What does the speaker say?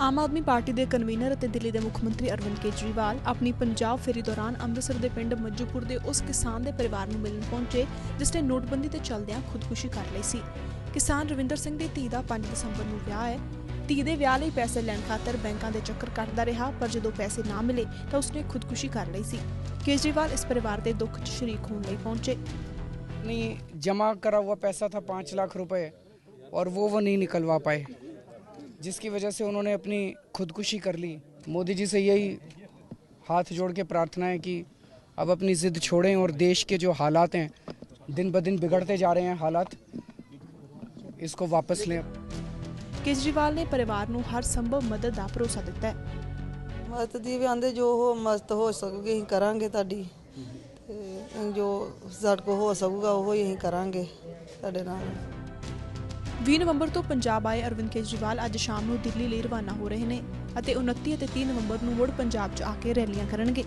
Aam Aadmi party ਦੇ convener ਅਤੇ ਦਿੱਲੀ ਦੇ ਮੁੱਖ ਮੰਤਰੀ ਅਰਵਿੰਦ ਕੇਜਰੀਵਾਲ ਆਪਣੀ ਪੰਜਾਬ ਫੇਰੀ ਦੌਰਾਨ ਅੰਮ੍ਰਿਤਸਰ ਦੇ ਪਿੰਡ ਮੱਜੂਪੁਰ ਦੇ ਉਸ ਕਿਸਾਨ ਦੇ ਪਰਿਵਾਰ ਨੂੰ ਮਿਲਣ ਪਹੁੰਚੇ ਜਿਸ ਨੇ ਨੋਟਬੰਦੀ ਤੇ ਚੱਲਦਿਆਂ ਖੁਦਕੁਸ਼ੀ ਕਰ ਲਈ ਸੀ ਕਿਸਾਨ ਰਵਿੰਦਰ ਸਿੰਘ ਦੀ ਧੀ ਦਾ 5 ਦਸੰਬਰ ਨੂੰ ਵਿਆਹ ਹੈ ਧੀ ਦੇ ਵਿਆਹ ਲਈ ਪੈਸੇ ਲੈਣ ਖਾਤਰ ਬੈਂਕਾਂ ਦੇ ਚੱਕਰ ਕੱਟਦਾ ਰਿਹਾ ਪਰ ਜਦੋਂ ਪੈਸੇ ਨਾ ਮਿਲੇ ਤਾਂ ਉਸਨੇ ਖੁਦਕੁਸ਼ੀ ਕਰ ਲਈ ਸੀ ਕੇਜਰੀਵਾਲ ਇਸ ਪਰਿਵਾਰ ਦੇ ਦੁੱਖ 'ਚ ਸ਼ਰੀਕ ਹੋਣ ਲਈ ਪਹੁੰਚੇ नहीं जमा करा हुआ पैसा था पाँच लाख रुपए और वो वो नहीं निकलवा पाए जिसकी वजह से उन्होंने अपनी खुदकुशी कर ली मोदी जी से यही हाथ जोड़ के प्रार्थना है कि अब अपनी ज़िद छोड़ें और देश के जो हालात हैं दिन ब दिन बिगड़ते जा रहे हैं हालात इसको वापस लें ਕੇਜਰੀਵਾਲ ਨੇ ਪਰਿਵਾਰ ਨੂੰ ਹਰ ਸੰਭਵ ਮਦਦ ਦਾ ਭਰੋਸਾ ਦਿੱਤਾ ਹੈ ਮਦਦ ਦੀ ਵੀ ਆਂਦੇ ਜੋ ਹੋ ਮਦਦ ਹੋ ਸਕੂਗੀ ਅਸੀਂ ਕਰਾਂਗੇ ਤੁਹਾਡੀ ਤੇ ਅਸੀਂ ਜੋ ਸਾਡੇ ਕੋ ਹੋ ਸਕੂਗਾ ਉਹ ਹੀ ਅਸੀਂ ਕਰਾਂਗੇ ਤੁਹਾਡੇ ਨਾਲ 20 ਨਵੰਬਰ ਤੋਂ ਪੰਜਾਬ ਆਏ ਅਰਵਿੰਦ ਕੇਜਰੀਵਾਲ ਅੱਜ ਸ਼ਾਮ ਨੂੰ ਦਿੱਲੀ ਲਈ ਰਵਾਨਾ ਹੋ ਰਹੇ ਨੇ ਅਤੇ 29 ਅਤੇ 30 ਨਵੰਬਰ ਨੂੰ ਮੁੜ ਪੰਜਾਬ 'ਚ ਆ ਕੇ ਰੈਲੀਆਂ ਕਰਨਗੇ।